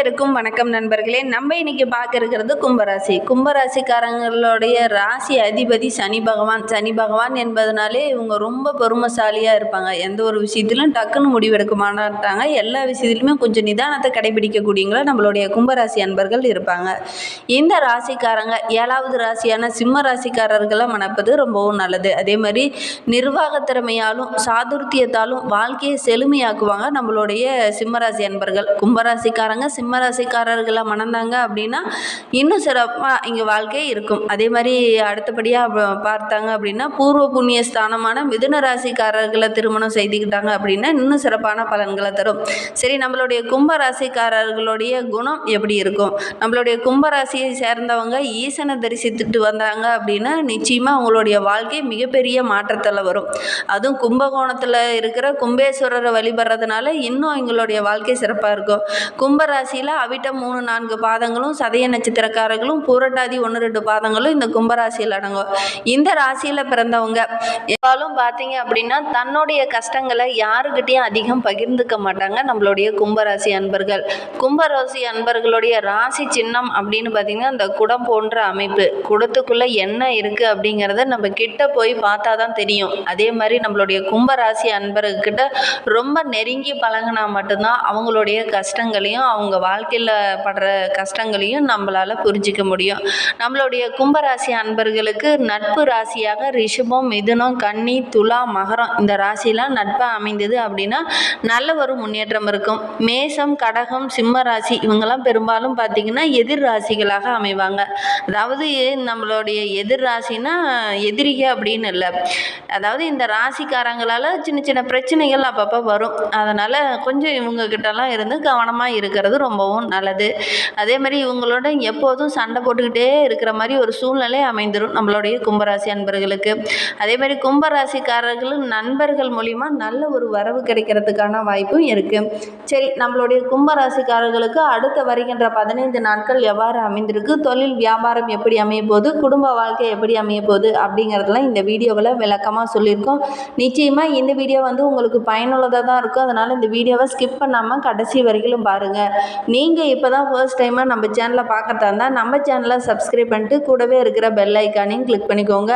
இருக்கும் வணக்கம் நண்பர்களே. நம்ம இன்னைக்கு பார்க்க இருக்கிறது கும்பராசி. கும்பராசிக்காரங்களுடைய ராசி அதிபதி சனி பகவான். சனி பகவான் என்பதனாலே இவங்க ரொம்ப பொறுமைசாலியாக இருப்பாங்க. எந்த ஒரு விஷயத்திலும் டக்குன்னு முடிவெடுக்க மாட்டாங்க. எல்லா விஷயத்துலையுமே கொஞ்சம் நிதானத்தை கடைபிடிக்கக்கூடியவங்களா நம்மளுடைய கும்பராசி அன்பர்கள் இருப்பாங்க. இந்த ராசிக்காரங்க ஏழாவது ராசியான சிம்ம ராசிக்காரர்களை மணப்பது ரொம்பவும் நல்லது. அதே மாதிரி நிர்வாக திறமையாலும் சாதுர்த்தியத்தாலும் வாழ்க்கையை செழுமையாக்குவாங்க நம்மளுடைய சிம்மராசி அன்பர்கள். கும்பராசிக்காரங்க சிம்மராசிக்காரர்களாக மணந்தாங்க அப்படின்னா இன்னும் சிறப்பாக இங்கே வாழ்க்கை இருக்கும். அதே மாதிரி அடுத்தபடியாக பார்த்தாங்க அப்படின்னா பூர்வ புண்ணிய ஸ்தானமான மிதுன ராசிக்காரர்களை திருமணம் செய்துக்கிட்டாங்க அப்படின்னா இன்னும் சிறப்பான பலன்களை தரும். சரி நம்மளுடைய கும்ப ராசிக்காரர்களுடைய குணம் எப்படி இருக்கும்? நம்மளுடைய கும்ப ராசியை சேர்ந்தவங்க ஈசனை தரிசித்துட்டு வந்தாங்க அப்படின்னா நிச்சயமாக அவங்களுடைய வாழ்க்கை மிகப்பெரிய மாற்றத்தில் வரும். அதுவும் கும்பகோணத்தில் இருக்கிற கும்பேஸ்வரரை வழிபடுறதுனால இன்னும் எங்களுடைய வாழ்க்கை சிறப்பாக இருக்கும். கும்பராசியில் அவிட்ட மூணு நான்கு பாதங்களும் சதய நட்சத்திரக்காரர்களும் பூரட்டாதி ஒன்று ரெண்டு பாதங்களும் இந்த கும்பராசியில் அடங்கும். இந்த ராசியில் பிறந்தவங்க எவ்வளோ பார்த்தீங்க அப்படின்னா தன்னுடைய கஷ்டங்களை யாருக்கிட்டையும் அதிகம் பகிர்ந்துக்க மாட்டாங்க நம்மளுடைய கும்பராசி அன்பர்கள். கும்பராசி அன்பர்களுடைய ராசி சின்னம் அப்படின்னு பார்த்தீங்கன்னா இந்த குடம் போன்ற அமைப்பு குடத்துக்குள்ளே என்ன இருக்குது அப்படிங்கிறத நம்ம கிட்ட போய் பார்த்தா தான் தெரியும். அதே மாதிரி நம்மளுடைய கும்பராசி அன்பர்கிட்ட ரொம்ப நெருங்கி பழகினா மட்டும்தான் அவங்களுடைய கஷ்டங்களையும் அவங்க வாழ்க்கையில் படுற கஷ்டங்களையும் நம்மளால் புரிஞ்சிக்க முடியும். நம்மளுடைய கும்பராசி அன்பர்களுக்கு நட்பு ராசியாக ரிஷபம் மிதுனம் கன்னி துலா மகரம் இந்த ராசிலாம் நட்பாக அமைந்தது அப்படின்னா நல்ல ஒரு முன்னேற்றம் இருக்கும். மேசம் கடகம் சிம்ம ராசி இவங்கெல்லாம் பெரும்பாலும் பார்த்திங்கன்னா எதிர் ராசிகளாக அமைவாங்க. அதாவது நம்மளுடைய எதிர் ராசினா எதிரிக அப்படின்னு இல்லை. அதாவது இந்த ராசிக்காரங்களால் சின்ன சின்ன பிரச்சனைகள் அப்பப்போ வரும். அதனால் கொஞ்சம் இவங்கக்கிட்டலாம் இருந்து கவனமாக இருக்கிறது ரொம்ப ரொம்பவும் நல்லது. அதே மாதிரி இவங்களோட எப்போதும் சண்டை போட்டுக்கிட்டே இருக்கிற மாதிரி ஒரு சூழ்நிலை அமைந்துடும் நம்மளுடைய கும்பராசி அன்பர்களுக்கு. அதே மாதிரி கும்பராசிக்காரர்களும் நண்பர்கள் மூலிமா நல்ல ஒரு வரவு கிடைக்கிறதுக்கான வாய்ப்பும் இருக்குது சரி நம்மளுடைய கும்பராசிக்காரர்களுக்கு அடுத்த வருகின்ற பதினைந்து நாட்கள் எவ்வாறு அமைந்திருக்கு? தொழில் வியாபாரம் எப்படி அமைய போகுது? குடும்ப வாழ்க்கை எப்படி அமைய போகுது? அப்படிங்கிறதெல்லாம் இந்த வீடியோவில் விளக்கமாக சொல்லியிருக்கோம். நிச்சயமாக இந்த வீடியோ வந்து உங்களுக்கு பயனுள்ளதாக தான் இருக்கும். அதனால் இந்த வீடியோவை ஸ்கிப் பண்ணாமல் கடைசி வரைக்கும் பாருங்கள் நீங்கள் இப்போ தான் ஃபர்ஸ்ட் டைமாக நம்ம சேனலை பார்க்குறதா இருந்தால் நம்ம சேனலை சப்ஸ்கிரைப் பண்ணிட்டு கூடவே இருக்கிற பெல் ஐக்கானையும் கிளிக் பண்ணிக்கோங்க.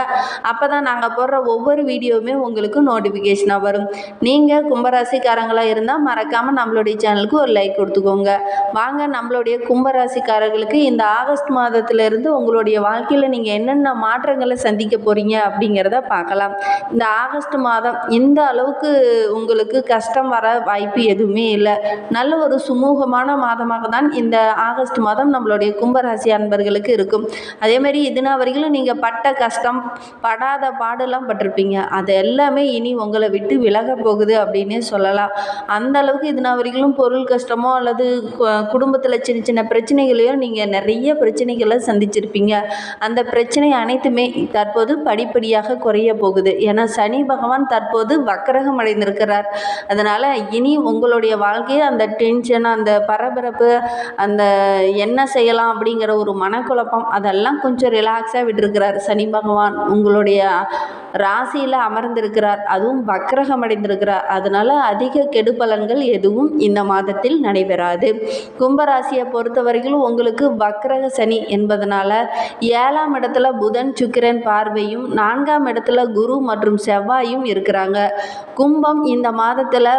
அப்போ தான் நாங்கள் போடுற ஒவ்வொரு வீடியோவுமே உங்களுக்கு நோட்டிஃபிகேஷனாக வரும். நீங்கள் கும்பராசிக்காரங்களாக இருந்தால் மறக்காமல் நம்மளுடைய சேனலுக்கு ஒரு லைக் கொடுத்துக்கோங்க. வாங்க நம்மளுடைய கும்பராசிக்காரர்களுக்கு இந்த ஆகஸ்ட் மாதத்திலிருந்து உங்களுடைய வாழ்க்கையில் நீங்கள் என்னென்ன மாற்றங்களை சந்திக்க போகிறீங்க அப்படிங்கிறத பார்க்கலாம். இந்த ஆகஸ்ட் மாதம் இந்த அளவுக்கு உங்களுக்கு கஷ்டம் வர வாய்ப்பு எதுவுமே இல்லை. நல்ல ஒரு சுமூகமான மாதமாக தான் இந்த ஆகஸ்ட் மாதம் நம்மளுடைய கும்பராசி அன்பர்களுக்கு இருக்கும். அதே மாதிரி இதுனா வரைக்கும் நீங்கள் பட்ட கஷ்டம் படாத பாடெல்லாம் பட்டிருப்பீங்க. அது எல்லாமே இனி உங்களை விட்டு விலக போகுது அப்படின்னே சொல்லலாம். அந்த அளவுக்கு இதுனா வரைக்கும் பொருள் கஷ்டமோ அல்லது குடும்பத்தில் சின்ன சின்ன பிரச்சனைகளையோ நீங்கள் நிறைய பிரச்சனைகளை சந்திச்சிருப்பீங்க. அந்த பிரச்சனை அனைத்துமே தற்போது படிப்படியாக குறைய போகுது. ஏன்னா சனி பகவான் தற்போது வக்கரகம் அடைந்திருக்கிறார். அதனால் இனி உங்களுடைய வாழ்க்கையை அந்த டென்ஷன் அந்த பரபரப்பு அந்த என்ன செய்யலாம் அப்படிங்கிற ஒரு மனக்குழப்பம் அதெல்லாம் கொஞ்சம் ரிலாக்ஸாக விட்டுருக்கிறார் சனி பகவான். உங்களுடைய ராசியில் அமர்ந்திருக்கிறார். அதுவும் வக்கரகம் அடைந்திருக்கிறார். அதனால் அதிக கெடுபலன்கள் எதுவும் இந்த மாதத்தில் நடைபெறாது. கும்பராசியை பொறுத்தவரையிலும் உங்களுக்கு வக்கரக சனி என்பதனால் ஏழாம் இடத்துல புதன் சுக்கிரன் பார்வையும் நான்காம் இடத்துல குரு மற்றும் செவ்வாயும் இருக்கிறாங்க. கும்பம் இந்த மாதத்தில்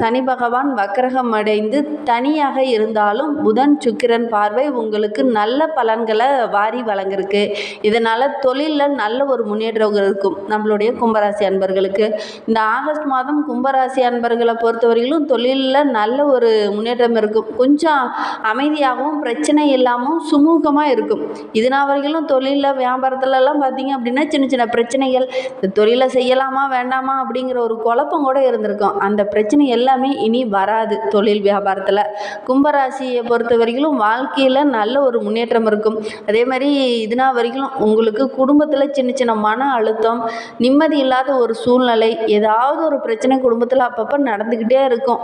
சனி பகவான் வக்கரகம் அடைந்து தனியாக இருந்தாலும் புதன் சுக்கிரன் பார்வை உங்களுக்கு நல்ல பலன்களை வாரி வழங்கிருக்கு இதனால் தொழிலில் நல்ல ஒரு முன்னேற்றம் இருக்கும். நம்மளுடைய கும்பராசி அன்பர்களுக்கு. இந்த ஆகஸ்ட் மாதம் கும்பராசி அன்பர்களை பொறுத்தவரையிலும் தொழிலில் நல்ல ஒரு முன்னேற்றம் இருக்கும். கொஞ்சம் அமைதியாகவும் பிரச்சனை இல்லாமல் சுமூகமாக இருக்கும். இதனா வரைக்கும் தொழிலில் வியாபாரத்துலலாம் பார்த்திங்க அப்படின்னா சின்ன சின்ன பிரச்சனைகள் இந்த தொழிலை செய்யலாமா வேண்டாமா அப்படிங்கிற ஒரு குழப்பம் கூட இருந்திருக்கும். அந்த பிரச்சனை எல்லாமே இனி வராது தொழில் வியாபாரத்தில். கும்பராசியை பொறுத்த வரைக்கும் வாழ்க்கையில் நல்ல ஒரு முன்னேற்றம் இருக்கும். அதே மாதிரி இதுனா வரைக்கும் உங்களுக்கு குடும்பத்தில் சின்ன சின்ன மன அழுத்தம் நிம்மதி இல்லாத ஒரு சூழ்நிலை ஏதாவது ஒரு பிரச்சனை குடும்பத்தில் அப்பப்போ நடந்துக்கிட்டே இருக்கும்.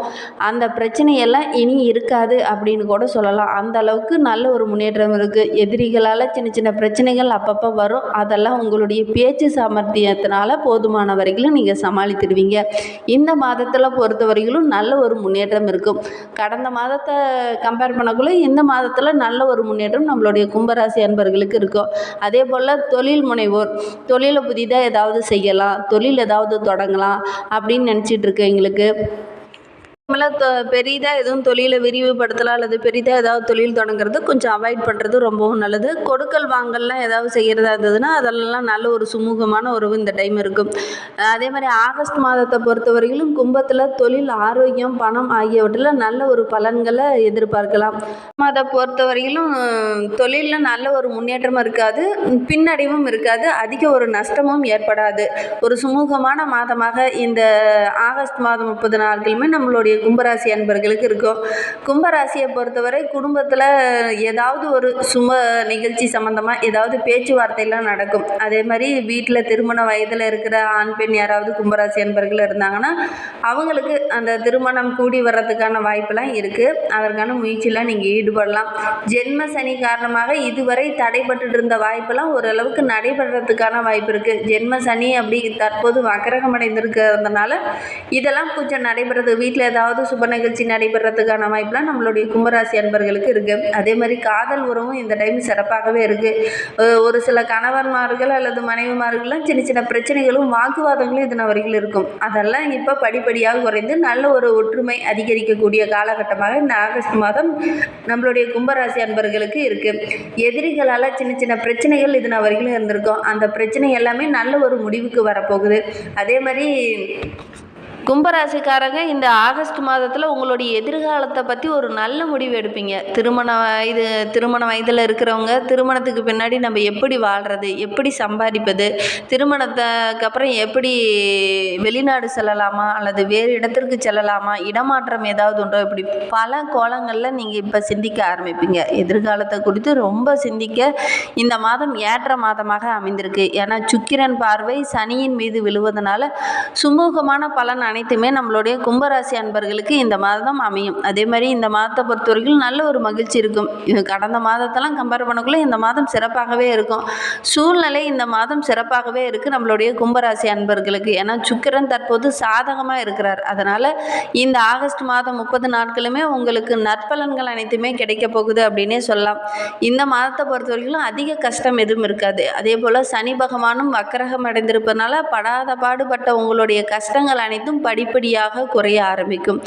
அந்த பிரச்சனையெல்லாம் இனி இருக்காது அப்படின்னு கூட சொல்லலாம். அந்த அளவுக்கு நல்ல ஒரு முன்னேற்றம் இருக்குது எதிரிகளால் சின்ன சின்ன பிரச்சனைகள் அப்பப்போ வரும். அதெல்லாம் உங்களுடைய பேச்சு சாமர்த்தியத்தினால போதுமான வரைக்கும் நீங்கள் சமாளித்துடுவீங்க. இந்த மாதத்தில் பொறுத்த வரைக்கும் நல்ல ஒரு முன்னேற்றம் இருக்கும். கடந்த மாதத்தை கம்பேர் பண்ணக்குள்ள இந்த மாதத்தில் நல்ல ஒரு முன்னேற்றம் நம்மளுடைய கும்பராசி அன்பர்களுக்கு இருக்கும். அதே போல் தொழில் முனைவோர் தொழிலை புதிதாக ஏதாவது செய்யலாம் தொழில் ஏதாவது தொடங்கலாம் அப்படின்னு நினச்சிட்டு இருக்கவங்களுக்கு நம்மளாம் பெரிதாக எதுவும் தொழிலை விரிவுபடுத்தலாம் அல்லது பெரிதாக ஏதாவது தொழில் தொடங்குறது கொஞ்சம் அவாய்ட் பண்ணுறது ரொம்பவும் நல்லது. கொடுக்கல் வாங்கல்லாம் ஏதாவது செய்கிறதா இருந்ததுன்னா அதெல்லாம் நல்ல ஒரு சுமூகமான உறவு இந்த டைம் இருக்கும். அதே மாதிரி ஆகஸ்ட் மாதத்தை பொறுத்த வரையிலும் கும்பத்தில் தொழில் ஆரோக்கியம் பணம் ஆகியவற்றில் நல்ல ஒரு பலன்களை எதிர்பார்க்கலாம். அதை பொறுத்த வரையிலும் தொழிலில் நல்ல ஒரு முன்னேற்றமும் இருக்காது பின்னடைவும் இருக்காது அதிக ஒரு நஷ்டமும் ஏற்படாது. ஒரு சுமூகமான மாதமாக இந்த ஆகஸ்ட் மாதம் முப்பது நாட்களுமே நம்மளுடைய கும்பராசி அன்பர்களுக்கு இருக்கும். கும்பராசியை பொறுத்தவரை குடும்பத்தில் ஏதாவது ஒரு சும நிகழ்ச்சி சம்மந்தமாக ஏதாவது பேச்சுவார்த்தைலாம் நடக்கும். அதே மாதிரி வீட்டில் திருமண வயதில் இருக்கிற ஆண் பெண் யாராவது கும்பராசி அன்பர்கள் இருந்தாங்கன்னா அவங்களுக்கு அந்த திருமணம் கூடி வர்றதுக்கான வாய்ப்பெல்லாம் இருக்குது அதற்கான முயற்சியெலாம் நீங்கள் ஈடுபடலாம். ஜென்ம சனி காரணமாக இதுவரை தடைபட்டு இருந்த வாய்ப்பெல்லாம் ஓரளவுக்கு நடைபெறதுக்கான வாய்ப்பு இருக்குது ஜென்ம சனி அப்படி தற்போது வக்கரகம் அடைந்திருக்கிறதுனால இதெல்லாம் கொஞ்சம் நடைபெறது. வீட்டில் ஏதாவது சுப நிகழ்ச்சி நடைபெறதுக்கான வாய்ப்பெலாம் நம்மளுடைய கும்பராசி அன்பர்களுக்கு இருக்குது அதே மாதிரி காதல் உறவும் இந்த டைம் சிறப்பாகவே இருக்குது ஒரு சில கணவன்மார்கள் அல்லது மனைவிமார்கள்லாம் சின்ன சின்ன பிரச்சனைகளும் வாக்குவாதங்களும் இதன வரையில் இருக்கும். அதெல்லாம் இப்போ படிப்படியாக குறைந்து நல்ல ஒரு ஒற்றுமை அதிகரிக்கக்கூடிய காலகட்டமாக இந்த ஆகஸ்ட் மாதம் நம்மளுடைய கும்பராசி அன்பர்களுக்கு இருக்குது எதிரிகளால் சின்ன சின்ன பிரச்சனைகள் இதன வரையிலும் இருந்திருக்கும். அந்த பிரச்சனை எல்லாமே நல்ல ஒரு முடிவுக்கு வரப்போகுது. அதே மாதிரி கும்பராசிக்காரங்க இந்த ஆகஸ்ட் மாதத்தில் உங்களுடைய எதிர்காலத்தை பற்றி ஒரு நல்ல முடிவு எடுப்பீங்க. திருமண வயது திருமண வயதில் இருக்கிறவங்க திருமணத்துக்கு பின்னாடி நம்ம எப்படி வாழ்கிறது எப்படி சம்பாதிப்பது திருமணத்துக்கு அப்புறம் எப்படி வெளிநாடு செல்லலாமா அல்லது வேறு இடத்திற்கு செல்லலாமா இடமாற்றம் ஏதாவது உண்டோ? இப்படி பல கோலங்களில் நீங்கள் இப்போ சிந்திக்க ஆரம்பிப்பீங்க. எதிர்காலத்தை குறித்து ரொம்ப சிந்திக்க இந்த மாதம் ஏற்ற மாதமாக அமைந்திருக்கு. ஏன்னா சுக்கிரன் பார்வை சனியின் மீது விழுவதனால சுமூகமான பலன் அனைத்துமே நம்மளுடைய கும்பராசி அன்பர்களுக்கு இந்த மாதம் அமையும். அதே மாதிரி இந்த மாதத்தை பொறுத்த வரைக்கும் நல்ல ஒரு மகிழ்ச்சி இருக்கும். இது கடந்த மாதத்தெல்லாம் கம்பேர் பண்ணக்குள்ள இந்த மாதம் சிறப்பாகவே இருக்கும். சூழ்நிலை இந்த மாதம் சிறப்பாகவே இருக்குது நம்மளுடைய கும்பராசி அன்பர்களுக்கு. ஏன்னா சுக்கிரன் தற்போது சாதகமாக இருக்கிறார். அதனால் இந்த ஆகஸ்ட் மாதம் முப்பது நாட்களுமே உங்களுக்கு நற்பலன்கள் அனைத்துமே கிடைக்க போகுது அப்படின்னே சொல்லலாம். இந்த மாதத்தை பொறுத்த வரைக்கும் அதிக கஷ்டம் எதுவும் இருக்காது. அதே போல் சனி பகவானும் வக்கரகம் அடைந்திருப்பதனால படாத பாடுபட்ட உங்களுடைய கஷ்டங்கள் அனைத்தும் படிப்படியாக குறைய ஆரம்பிக்கும்.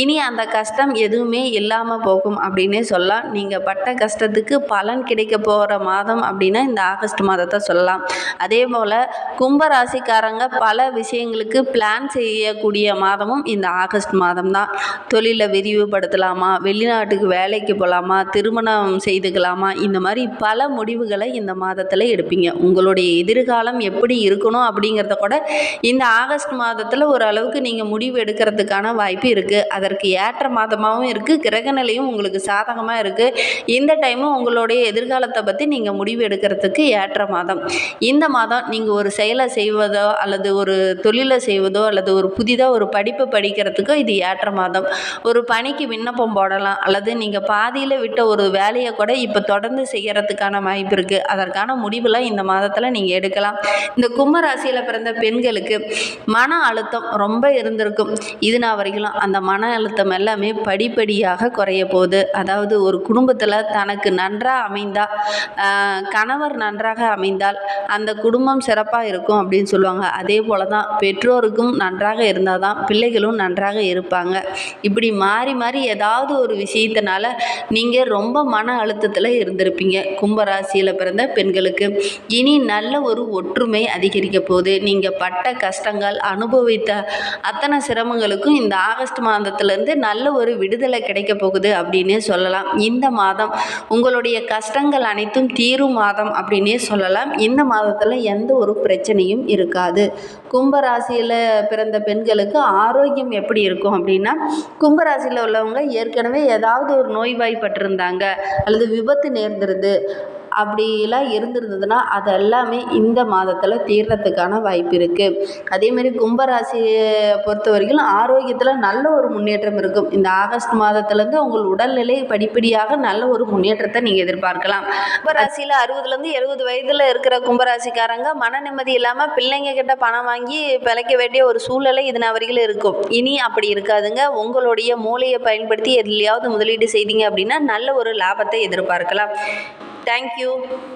இனி அந்த கஷ்டம் எதுவுமே இல்லாமல் போகும் அப்படின்னே சொல்லலாம். நீங்கள் பட்ட கஷ்டத்துக்கு பலன் கிடைக்க போகிற மாதம் அப்படின்னா இந்த ஆகஸ்ட் மாதத்தை சொல்லலாம். அதே போல் கும்பராசிக்காரங்க பல விஷயங்களுக்கு பிளான் செய்யக்கூடிய மாதமும் இந்த ஆகஸ்ட் மாதம் தான் தொழிலை விரிவுபடுத்தலாமா? வெளிநாட்டுக்கு வேலைக்கு போகலாமா திருமணம் செய்துக்கலாமா? இந்த மாதிரி பல முடிவுகளை இந்த மாதத்தில் எடுப்பீங்க. உங்களுடைய எதிர்காலம் எப்படி இருக்கணும் அப்படிங்கிறத கூட இந்த ஆகஸ்ட் மாதத்தில் ஓரளவுக்கு நீங்கள் முடிவு எடுக்கிறதுக்கான வாய்ப்பு இருக்குது அதற்கு ஏற்ற மாதமாகவும் இருக்குது கிரகநிலையும் உங்களுக்கு சாதகமாக இருக்குது இந்த டைமும் உங்களுடைய எதிர்காலத்தை பற்றி நீங்கள் முடிவு எடுக்கிறதுக்கு ஏற்ற மாதம். இந்த மாதம் நீங்கள் ஒரு செயலை செய்வதோ அல்லது ஒரு தொழிலை செய்வதோ அல்லது ஒரு புதிதாக ஒரு படிப்பு படிக்கிறதுக்கோ இது ஏற்ற மாதம். ஒரு பணிக்கு விண்ணப்பம் போடலாம். அல்லது நீங்கள் பாதியில் விட்ட ஒரு வேலையை கூட இப்போ தொடர்ந்து செய்கிறதுக்கான வாய்ப்பு இருக்குது அதற்கான முடிவுலாம் இந்த மாதத்தில் நீங்கள் எடுக்கலாம். இந்த கும்பராசியில் பிறந்த பெண்களுக்கு மன அழுத்தம் ரொம்ப இருந்திருக்கும். இது நான் வரைக்கும் அந்த மன அழுத்தம் எல்லாமே படிப்படியாக குறைய போகுது. அதாவது ஒரு குடும்பத்தில் தனக்கு நன்றாக அமைந்தால் கணவர் நன்றாக அமைந்தால் அந்த குடும்பம் சிறப்பாக இருக்கும் இருக்கும் அப்படின்னு சொல்லுவாங்க. அதே போல் தான் பெற்றோருக்கும் நன்றாக இருந்தால் தான் பிள்ளைகளும் நன்றாக இருப்பாங்க. இப்படி மாறி மாறி ஏதாவது ஒரு விஷயத்தினால நீங்கள் ரொம்ப மன அழுத்தத்தில் இருந்திருப்பீங்க. கும்பராசியில் பிறந்த பெண்களுக்கு இனி நல்ல ஒரு ஒற்றுமை அதிகரிக்க போகுது. நீங்கள் பட்ட கஷ்டங்கள் அனுபவித்த அத்தனை சிரமங்களுக்கும் இந்த ஆகஸ்ட் மாதத்துலேருந்து நல்ல ஒரு விடுதலை கிடைக்க போகுது அப்படின்னே சொல்லலாம். இந்த மாதம் உங்களுடைய கஷ்டங்கள் அனைத்தும் தீரும் மாதம் அப்படின்னே சொல்லலாம். இந்த மாதத்தில் எந்த ஒரு பிரச்சனை பிரச்சனையும் இருக்காது. கும்பராசியில் பிறந்த பெண்களுக்கு ஆரோக்கியம் எப்படி இருக்கும் அப்படின்னா கும்பராசியில் உள்ளவங்க ஏற்கனவே ஏதாவது ஒரு நோய்வாய்ப்பட்டிருந்தாங்க அல்லது விபத்து நேர்ந்திருது அப்படிலாம் இருந்திருந்ததுன்னா அது எல்லாமே இந்த மாதத்தில் தீர்றதுக்கான வாய்ப்பு இருக்குது அதேமாரி கும்பராசியை பொறுத்த வரைக்கும் ஆரோக்கியத்தில் நல்ல ஒரு முன்னேற்றம் இருக்கும். இந்த ஆகஸ்ட் மாதத்துலேருந்து உங்கள் உடல்நிலை படிப்படியாக நல்ல ஒரு முன்னேற்றத்தை நீங்கள் எதிர்பார்க்கலாம். கும்பராசியில் அறுபதுலேருந்து எழுபது வயதில் இருக்கிற கும்பராசிக்காரங்க மன நிம்மதி இல்லாமல் பிள்ளைங்க கிட்ட பணம் வாங்கி பிழைக்க வேண்டிய ஒரு சூழ்நிலை இது வரைக்கும் இருக்கும். இனி அப்படி இருக்காதுங்க. உங்களுடைய மூளையை பயன்படுத்தி எதுலையாவது முதலீடு செய்தீங்க அப்படின்னா நல்ல ஒரு லாபத்தை எதிர்பார்க்கலாம். Thank you.